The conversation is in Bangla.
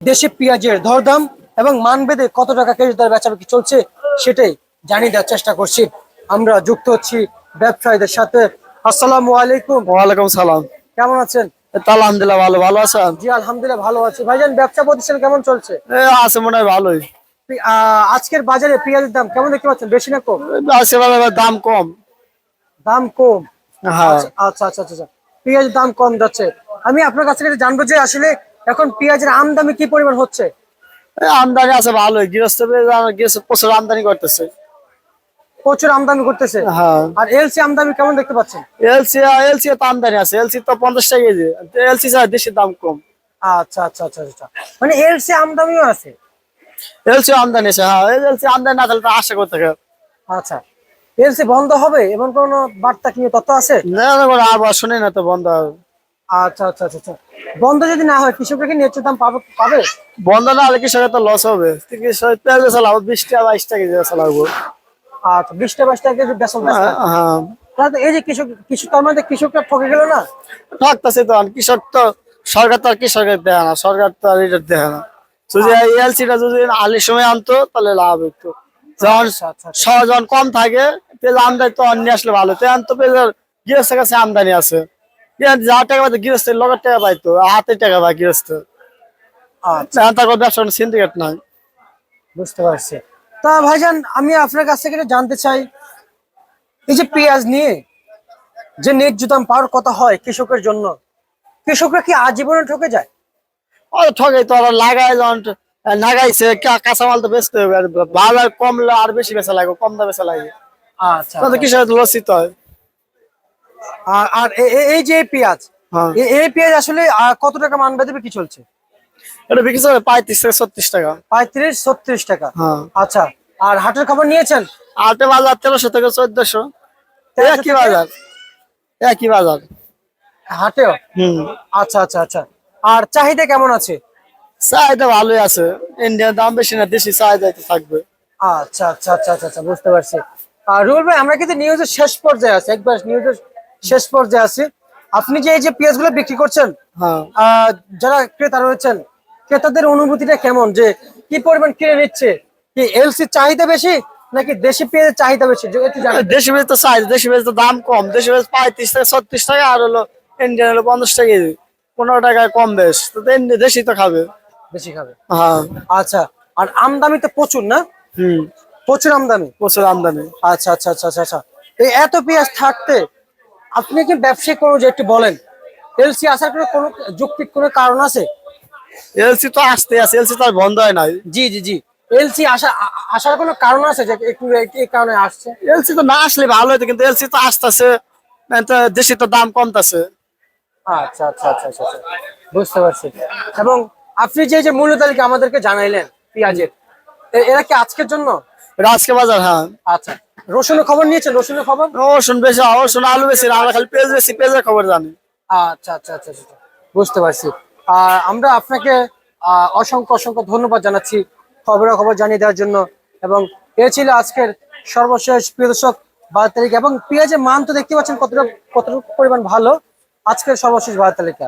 দেশে পেঁয়াজের দরদাম এবং মানবেদে কত টাকা কেজি দর বেচাবেচি চলছে সেটাই জানিয়ে দেওয়ার চেষ্টা করছি। আমরা যুক্ত হচ্ছি ব্যবসায়ীদের সাথে। আসসালামু আলাইকুম। ওয়ালাইকুম সালাম। কেমন আছেন? আলহামদুলিল্লাহ ভালো ভালো আছেন? জি আলহামদুলিল্লাহ ভালো আছি। ভাইজান ব্যবসা প্রতিষ্ঠান কেমন চলছে? আছে মনে হয় ভালোই। আজকের বাজারে পেঁয়াজের দাম কেমন দেখতে পাচ্ছেন? বেশি না কম? আজকে বেলা দাম কম। দাম কম? হ্যাঁ। আচ্ছা আচ্ছা আচ্ছা আচ্ছা। পেঁয়াজের দাম কম যাচ্ছে। আমি আপনার কাছ থেকে জানব যে আসলে এখন পেঁয়াজের আমদানি কি পরিমাণ হচ্ছে? আমদানি আছে ভালোই। গৃহস্থ প্রচুর আমদানি করতেছে। প্রচুর আমদানি করতেছে? হ্যাঁ। আর এলসি আমদানি কেমন দেখতে পাচ্ছেন? এলসি এলসি তো আমদানি আছে। এলসি তো পঞ্চাশ টাকা কেজি। এলসি ছাড়া দেশের দাম কম। আচ্ছা আচ্ছা আচ্ছা আচ্ছা। মানে এলসি আমদানিও আছে? এলসি আমদানি আছে হ্যাঁ। এলসি আমদানি না তাহলে আশা করতে আচ্ছা। এলসি বন্ধ হবে? এমন কোন বার্তা কি তথ্য আছে? না না করে আবার শুনি না তো বন্ধ হবে। আচ্ছা আচ্ছা আচ্ছা আচ্ছা। বন্ধ যদি না হয় কৃষকরা কি ন্যায্য দাম পাবে বন্ধ না হলে কৃষকের তো লস হবে। কৃষক তেল বেচা বিশ টাকা বাইশ টাকা কেজি বেচা লাগবে আচ্ছা বিশটা বাইশ টাকা কেজি বেসন হ্যাঁ হ্যাঁ। তাহলে এই যে কৃষক কৃষক তার মানে কৃষকরা ঠকে গেল না? ঠকতেছে তো কৃষক তো সরকার তো আর কৃষকের দেয় না সরকার তো আর এটা দেয় না। যদি এলসিটা যদি আলির সময় আনতো তাহলে লাভ হইতো। যখন আচ্ছা, আচ্ছা, কম থাকে পেঁয়াজ আমদানি তো অন্য আসলে ভালো। তো এখন তো পেঁয়াজের গৃহস্থের কাছে আমদানি আছে। যা টাকা পাইতো গৃহস্থের লগের টাকা পাইতো হাতে টাকা পায় গৃহস্থ আচ্ছা। তার কোনো ব্যবসা সিন্ডিকেট নাই। বুঝতে পারছি। তা ভাইজান আমি আপনার কাছ থেকে জানতে চাই এই যে পেঁয়াজ নিয়ে যে ন্যায্য দাম পাওয়ার কথা হয় কৃষকের জন্য কৃষকরা কি আজীবনে ঠকে যায়? ও ঠকে তো আর লাগাই যখন লাগাইছে কাঁচামাল তো বেচতে হবে আর ভালো আর কমলে আর বেশি বেচা লাগবে কম দামে বেচা লাগে। আচ্ছা তাহলে কৃষক লসিত হয়। আর এই যে পেঁয়াজ হ্যাঁ। এই পেঁয়াজ আসলে কত টাকা মান বেঁধে কি চলছে? এটা বিক্রি করে পঁয়ত্রিশ থেকে ছত্রিশ টাকা। পঁয়ত্রিশ ছত্রিশ টাকা। হ্যাঁ। আচ্ছা আর হাটের খবর নিয়েছেন? আটে বাজার তেরোশো থেকে চোদ্দশো। একই বাজার। একই বাজার। হাটেও? হম। আচ্ছা আচ্ছা আচ্ছা। আর চাহিদা কেমন আছে? চাহিদা ভালোই আছে। ইন্ডিয়ার দাম বেশি না দেশি চাহিদা থাকবে। আচ্ছা আচ্ছা আচ্ছা আচ্ছা আচ্ছা বুঝতে পারছি। আর রুল ভাই আমরা কিন্তু নিউজের শেষ পর্যায়ে আছি। একবার নিউজের শেষ পর্যায়ে আছি। আপনি যে এই যে পেঁয়াজগুলো বিক্রি করছেন হ্যাঁ। যারা ক্রেতা রয়েছেন ক্রেতাদের অনুভূতিটা কেমন? যে কি পরিমাণ কিনে নিচ্ছে? কি এলসি চাহিদা বেশি নাকি দেশি পেঁয়াজের চাহিদা বেশি? যে একটু দেশি বেশ তো চাহিদা দেশি বেশ তো দাম কম। দেশি বেশ পঁয়ত্রিশ থেকে ছত্রিশ টাকা আর হলো ইন্ডিয়ান হলো পঞ্চাশ টাকা পনেরো টাকায় কম বেশ। তো দেশি তো খাবে। বেশি খাবে। হ্যাঁ। আচ্ছা আর আমদানি তো প্রচুর না? হম। প্রচুর আমদানি? প্রচুর আমদানি। আচ্ছা আচ্ছা আচ্ছা আচ্ছা আচ্ছা। এই এত পেঁয়াজ থাকতে আপনি কি ব্যবসায়ী কোনো যে একটু বলেন। এলসি আসার কোনো কোনো যৌক্তিক কোনো কারণ আছে? এলসি তো আসতে আছে এলসি তো আর বন্ধ হয় না জি জি জি। এলসি আসা আসার কোনো কারণ আছে যে একটু এই- কারণে আসছে? এলসি তো না আসলে ভালো হতো কিন্তু এলসি তো আসতেছে দেশি তো দাম কমতেছে। আচ্ছা আচ্ছা আচ্ছা আচ্ছা আচ্ছা। বুঝতে পারছি। এবং আপনি যে যে মূল্য তালিকা আমাদেরকে জানাইলেন পেঁয়াজের এরা কি আজকের জন্য? আজকে বাজার হ্যাঁ। আচ্ছা। রসুনের খবর নিয়েছেন? রসুনের খবর? রসুন বেশি রসুন আলু বেশি আমরা খালি পেঁয়াজ বেশি পেঁয়াজের খবর জানি। আচ্ছা আচ্ছা আচ্ছা আচ্ছা বুঝতে পারছি। আর আমরা আপনাকে আহ, অসংখ্য অসংখ্য ধন্যবাদ জানাচ্ছি খবরাখবর জানিয়ে দেওয়ার জন্য। এবং এ ছিল আজকের সর্বশেষ প্রিয় দর্শক বাজার তালিকা। এবং পেঁয়াজের মান তো দেখতে পাচ্ছেন কতটা কতটুকু পরিমাণ ভালো। আজকের সর্বশেষ বাজার তালিকা।